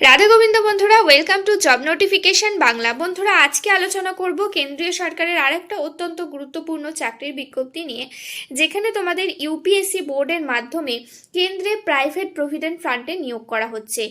রাধা গোবিন্দ বন্ধুরা welcome to job notification Bangla. বন্ধুরা, আজকে আলোচনা করব কেন্দ্রীয় সরকারের আরেকটা অত্যন্ত গুরুত্বপূর্ণ চাকরির বিজ্ঞপ্তি নিয়ে, যেখানে তোমাদের ইউপিএসসি বোর্ডের মাধ্যমে কেন্দ্রে প্রাইভেট প্রভিডেন্ট ফান্ডে নিয়োগ করা হচ্ছে।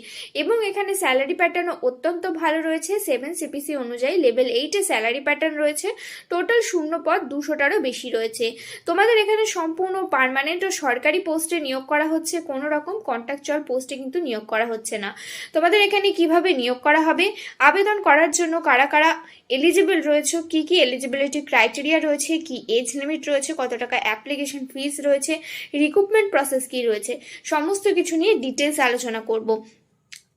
এবং এখানে স্যালারি প্যাটার্নও অত্যন্ত ভালো রয়েছে সেভেন সিপিসি অনুযায়ী লেভেল এইটে স্যালারি প্যাটার্ন রয়েছে টোটাল শূন্য পদ দুশোটারও বেশি রয়েছে। তোমাদের এখানে সম্পূর্ণ পার্মানেন্ট ও সরকারি পোস্টে নিয়োগ করা হচ্ছে, কোনো রকম কন্ট্রাকচুয়াল পোস্টে কিন্তু নিয়োগ করা হচ্ছে না। তোমাদের এখানে কীভাবে নিয়োগ করা হবে? আবেদন করার জন্য কারা কারা এলিজিবল রয়েছে? কি কি এলিজিবিলিটি ক্রাইটেরিয়া রয়েছে? কি এজ লিমিট রয়েছে? কত টাকা অ্যাপ্লিকেশন ফিস রয়েছে? রিক্রুটমেন্ট প্রসেস কি রয়েছে? সমস্ত কিছু নিয়ে ডিটেলস আলোচনা করব।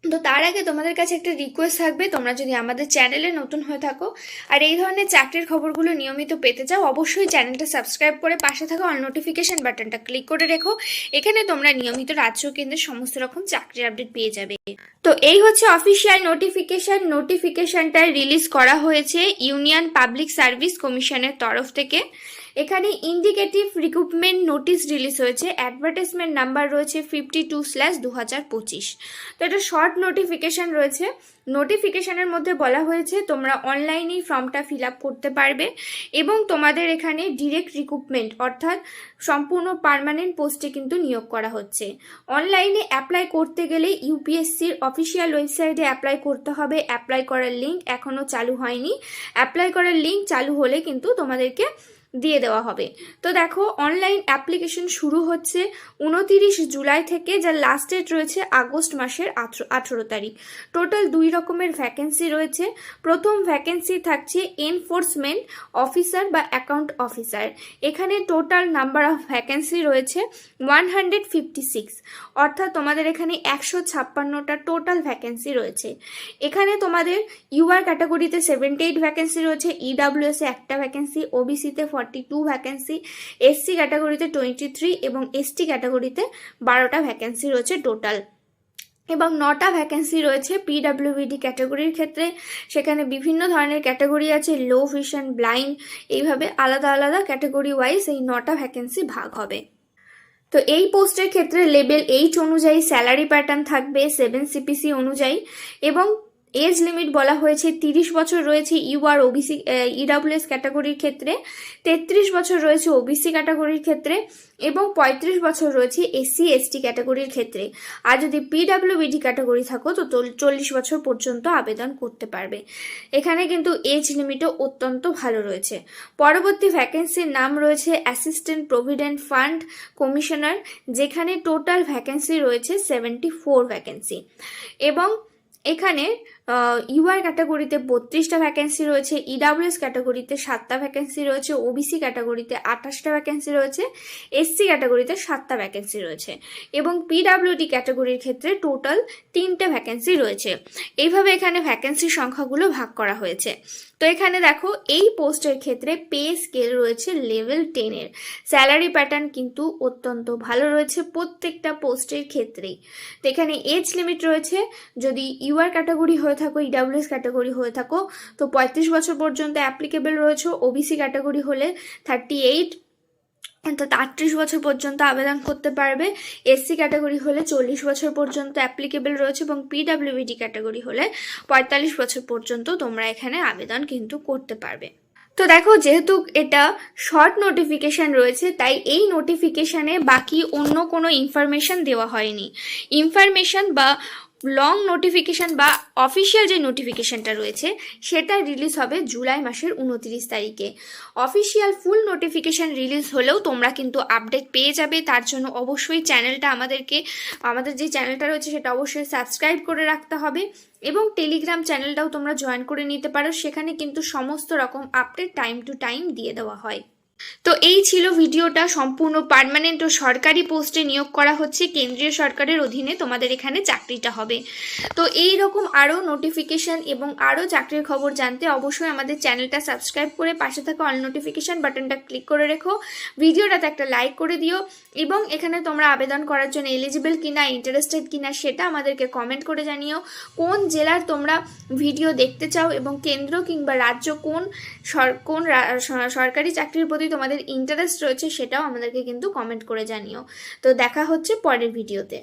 তো তার আগে তোমাদের কাছে একটা রিকোয়েস্ট থাকবে, তোমরা যদি আমাদের চ্যানেলে নতুন হয়ে থাকো। আর এই ধরনের চাকরির খবরগুলো নিয়মিত পেতে চাও, অবশ্যই চ্যানেলটা সাবস্ক্রাইব করে পাশে থাকা অল নোটিফিকেশান বাটনটা ক্লিক করে রেখো। এখানে তোমরা নিয়মিত রাজ্য কেন্দ্রের সমস্ত রকম চাকরির আপডেট পেয়ে যাবে। তো এই হচ্ছে অফিসিয়াল নোটিফিকেশন নোটিফিকেশনটা রিলিজ করা হয়েছে ইউনিয়ন পাবলিক সার্ভিস কমিশনের তরফ থেকে। এখানে ইন্ডিকেটিভ রিক্রুটমেন্ট নোটিশ রিলিজ হয়েছে অ্যাডভার্টাইজমেন্ট নাম্বার রয়েছে ফিফটি টু স্ল্যাশ দু হাজার পঁচিশ তো এটা শর্ট নোটিফিকেশন রয়েছে। নোটিফিকেশানের মধ্যে বলা হয়েছে, তোমরা অনলাইনেই ফর্মটা ফিল আপ করতে পারবে এবং তোমাদের এখানে ডিরেক্ট রিক্রুটমেন্ট অর্থাৎ সম্পূর্ণ পার্মানেন্ট পোস্টে কিন্তু নিয়োগ করা হচ্ছে। অনলাইনে অ্যাপ্লাই করতে গেলে ইউপিএসসির অফিসিয়াল ওয়েবসাইটে অ্যাপ্লাই করতে হবে। অ্যাপ্লাই করার লিঙ্ক এখনও চালু হয়নি। অ্যাপ্লাই করার লিঙ্ক চালু হলে কিন্তু তোমাদেরকে দিয়ে দেওয়া হবে। তো দেখো অনলাইন অ্যাপ্লিকেশন শুরু হচ্ছে উনতিরিশ জুলাই থেকে, যার লাস্ট ডেট রয়েছে আগস্ট মাসের আঠেরো তারিখ। টোটাল দুই রকমের ভ্যাকেন্সি রয়েছে। প্রথম ভ্যাকেন্সি থাকছে এনফোর্সমেন্ট অফিসার বা অ্যাকাউন্ট অফিসার এখানে টোটাল নাম্বার অফ ভ্যাকেন্সি রয়েছে ওয়ান হান্ড্রেড ফিফটি সিক্স অর্থাৎ তোমাদের এখানে একশো ছাপ্পান্নটা টোটাল ভ্যাকেন্সি রয়েছে। এখানে তোমাদের ইউআর ক্যাটাগরিতে সেভেন্টি এইট ভ্যাকেন্সি রয়েছে ইডাব্লিউএসে একটা ভ্যাকেন্সি ওবিসিতে ফর্টি টু ভ্যাকেন্সি এসসি ক্যাটাগরিতে টোয়েন্টি থ্রি এবং এসটি ক্যাটাগরিতে বারোটা ভ্যাকেন্সি রয়েছে টোটাল এবং নটা ভ্যাকেন্সি রয়েছে পিডাব্লিউবিডি ক্যাটাগরির ক্ষেত্রে, সেখানে বিভিন্ন ধরনের ক্যাটাগরি আছে লো ভিশন ব্লাইন্ড এইভাবে আলাদা আলাদা ক্যাটাগরি ওয়াইজ এই নটা ভ্যাকেন্সি ভাগ হবে। তো এই পোস্টের ক্ষেত্রে লেভেল এইট অনুযায়ী স্যালারি প্যাটার্ন থাকবে সেভেন সিপিসি অনুযায়ী এবং এজ লিমিট বলা হয়েছে, তিরিশ বছর রয়েছে ইউআর ওবিসি ইডাব্লিউএস ক্যাটাগরির ক্ষেত্রে, তেত্রিশ বছর রয়েছে ওবিসি ক্যাটাগরির ক্ষেত্রে, এবং পঁয়ত্রিশ বছর রয়েছে এসসি, এসটি ক্যাটাগরির ক্ষেত্রে। আর যদি পিডাব্লিউবিডি ক্যাটাগরি থাকো, তো চল্লিশ বছর পর্যন্ত আবেদন করতে পারবে। এখানে কিন্তু এজ লিমিটও অত্যন্ত ভালো রয়েছে। পরবর্তী ভ্যাকেন্সির নাম রয়েছে অ্যাসিস্ট্যান্ট প্রভিডেন্ট ফান্ড কমিশনার, যেখানে টোটাল ভ্যাকেন্সি রয়েছে সেভেন্টি ফোর ভ্যাকেন্সি। এবং এখানে ইউআর ক্যাটাগরিতে বত্রিশটা ভ্যাকেন্সি রয়েছে ইডাব্লিউএস ক্যাটাগরিতে সাতটা ভ্যাকেন্সি রয়েছে ওবিসি ক্যাটাগরিতে আঠাশটা ভ্যাকেন্সি রয়েছে এসসি ক্যাটাগরিতে সাতটা ভ্যাকেন্সি রয়েছে এবং পিডাব্লিউডি ক্যাটাগরির ক্ষেত্রে টোটাল তিনটে ভ্যাকেন্সি রয়েছে। এইভাবে এখানে ভ্যাকেন্সির সংখ্যাগুলো ভাগ করা হয়েছে। তো এখানে দেখো, এই পোস্টের ক্ষেত্রে পে স্কেল রয়েছে লেভেল টেনের স্যালারি প্যাটার্ন কিন্তু অত্যন্ত ভালো রয়েছে প্রত্যেকটা পোস্টের ক্ষেত্রেই। তো এখানে এজ লিমিট রয়েছে, যদি ইউআর ক্যাটাগরি হয়ে থাকো ইডাব্লিউএস ক্যাটাগরি হয়ে থাকো। তো পঁয়ত্রিশ বছর পর্যন্ত অ্যাপ্লিকেবল রয়েছে ওবিসি ক্যাটাগরি হলে থার্টি এইট অর্থাৎ আটত্রিশ বছর পর্যন্ত আবেদন করতে পারবে। এসসি ক্যাটাগরি হলে চল্লিশ বছর পর্যন্ত অ্যাপ্লিকেবল রয়েছে এবং পিডাব্লিউবিডি ক্যাটাগরি হলে পঁয়তাল্লিশ বছর পর্যন্ত তোমরা এখানে আবেদন কিন্তু করতে পারবে। তো দেখো, যেহেতু এটা শর্ট নোটিফিকেশান রয়েছে, তাই এই নোটিফিকেশানে বাকি অন্য কোনো ইনফরমেশান দেওয়া হয়নি। ইনফরমেশান বা লং নোটিফিকেশান বা অফিসিয়াল যে নোটিফিকেশানটা রয়েছে, সেটা রিলিজ হবে জুলাই মাসের উনত্রিশ তারিখে। অফিসিয়াল ফুল নোটিফিকেশান রিলিজ হলেও তোমরা কিন্তু আপডেট পেয়ে যাবে। তার জন্য অবশ্যই চ্যানেলটা আমাদেরকে, আমাদের যে চ্যানেলটা রয়েছে সেটা অবশ্যই সাবস্ক্রাইব করে রাখতে হবে এবং টেলিগ্রাম চ্যানেলটাও তোমরা জয়েন করে নিতে পারো। সেখানে কিন্তু সমস্ত রকম আপডেট টাইম টু টাইম দিয়ে দেওয়া হয়। তো এই ছিল ভিডিওটা সম্পূর্ণ পার্মানেন্ট ও সরকারি পোস্টে নিয়োগ করা হচ্ছে। কেন্দ্রীয় সরকারের অধীনে তোমাদের এখানে চাকরিটা হবে। তো এই রকম আরও নোটিফিকেশান এবং আরও চাকরির খবর জানতে অবশ্যই আমাদের চ্যানেলটা সাবস্ক্রাইব করে পাশে থাকা অল নোটিফিকেশান বাটনটা ক্লিক করে রেখো। ভিডিওটাতে একটা লাইক করে দিও এবং এখানে তোমরা আবেদন করার জন্য এলিজিবল কিনা ইন্টারেস্টেড কিনা সেটা আমাদেরকে কমেন্ট করে জানিও। কোন জেলার তোমরা ভিডিও দেখতে চাও এবং কেন্দ্র কিংবা রাজ্য কোন কোন সরকারি চাকরির প্রতি তোমাদের ইন্টারেস্ট রয়েছে সেটাও আমাদেরকে কিন্তু কমেন্ট করে জানিও। তো দেখা হচ্ছে পরের ভিডিওতে